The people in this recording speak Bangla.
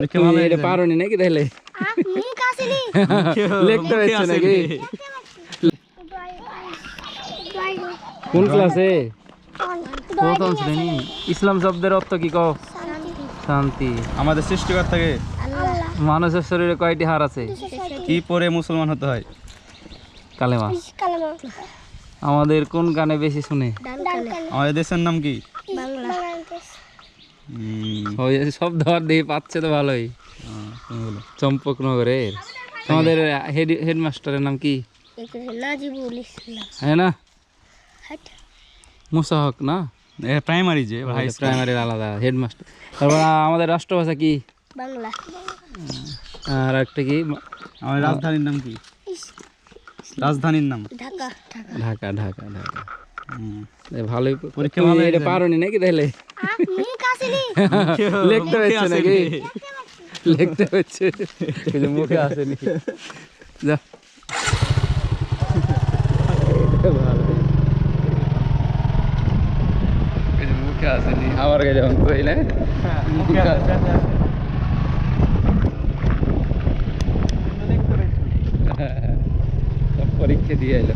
তুমি এটা পারোনি নাকি তাহলে লিখতে হচ্ছে নাকি কোন ক্লাসে প্রথম শ্রেণি ইসলাম শব্দের অর্থ কি? কও? শান্তি। আমাদের সৃষ্টিকর্তাকে মানুষের শরীরে কয়টি হার আছে? কি পরে মুসলমান হতে হয়? কালেমা। আমাদের কোন গানে বেশি শুনে? আমাদের দেশের নাম কি? উম, ওই সব ধর দিয়ে পাচ্ছে তো ভালোই। বলো। চম্পকনগরের। আমাদের হেড হেডমাস্টারের নাম কি? নাজিবুল হ্যাঁ না? মুসাহক না? প্রাইমারি যে হাই স্কুল প্রাইমারির আলাদা হেডমাস্টার। তারপর আমাদের রাষ্ট্রভাষা কি? বাংলা। আর একটা কি? আমাদের রাজধানীর নাম কি? রাজধানীর নাম। ঢাকা। ঢাকা ঢাকা ঢাকা। ভালোই পরীক্ষা ভালো এটা। পারোনি নাকি তাহলে? লিখতে হচ্ছে নাকি? লিখতে হচ্ছে। এই মুখে আসেনি। যা। মুখে আসেনি। আমার কাছে যখন কইলে মুখে আসে সব পরীক্ষা দিয়ে এলো।